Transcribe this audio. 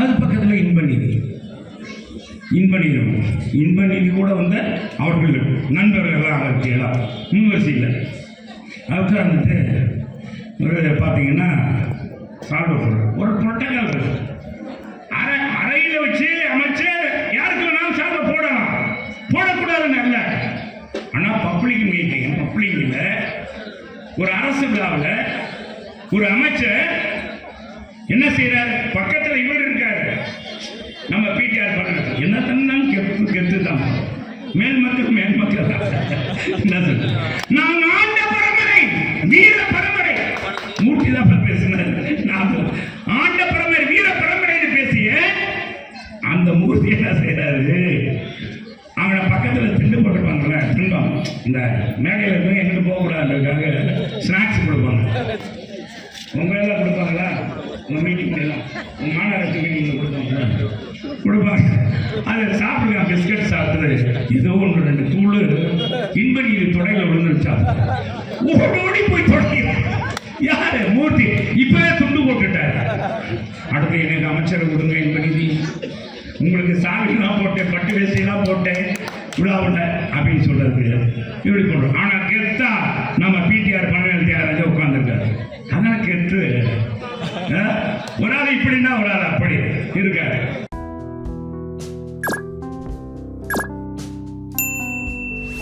அது பக்கத்தில் இன்ப நிதி இன்ப நீதி இன்ப நீதி கூட வந்த அவர்கள் நண்பர்கள்லாம் அகற்றியலாம் யூனிவர்சிட்டியில் உட்கார்ந்துட்டு ஒரு பார்த்தீங்கன்னா சாப்பிட ஒரு பொட்டக்கால் இருக்கு. அறை அறையில் வச்சு அமைச்சர் யாருக்கு வேணாலும் சாப்பிட போடலாம். போடக்கூடாதுன்னு அல்ல. ஆனால் பப்ளிக் மீட்டிங் பப்ளிக்கில் ஒரு அரசு விழாவில் ஒரு அமைச்சர் என்ன செய்கிறார் பக்கத்தில் இவர் இருக்காரு நம்ம பிடிஆர் பண்றது என்ன தன்னாலும் கெத்து கெத்து தான் மேல் மக்கள் மேல் மக்கள் என்ன சொல்றது? நான் ஆண்ட பரம்பரை வீர பரம்பரை. மூர்த்தி தான் பேசினார். நான் ஆண்ட பரம்பரை வீர பரம்பரைன்னு பேசிய அந்த மூர்த்தி என்ன செய்யறாரு அவனை பக்கத்துல திண்டு போட்டுப்பாங்கல்ல திண்டம் இந்த மேடையில இருந்து எங்கிட்டு போகக்கூடாதுக்காக ஸ்நாக்ஸ் கொடுப்பாங்க. உங்க எல்லாம் கொடுப்பாங்களா? உங்க மீட்டிங் எல்லாம். உங்க மாநகராட்சி மீட்டிங்ல கொடுப்பாங்களா? அதை சாப்பிடுங்க பிஸ்கட் சாப்பிட்டு இதோ ஒன்று ரெண்டு தூள் இன்ப நீர் தொடையில விழுந்துருச்சா ஓடோடி போய் தொடங்கி. யாரு? மூர்த்தி. இப்பவே துண்டு போட்டுட்டாரு. அடுத்து எனக்கு அமைச்சர் கொடுங்க இன்ப உங்களுக்கு சாவிலாம் போட்டேன் பட்டு வேசிலாம் போட்டேன். விழாவில் அப்படின்னு சொல்றது. இப்படி போடுறோம். ஆனா கெத்தா நம்ம பிடிஆர் பழனிவேல் தியாகராஜா உட்காந்துருக்காரு அதான் கெத்து. ஒரு ஆள் இப்படின்னா ஒரு ஆள் அப்படி இருக்காரு.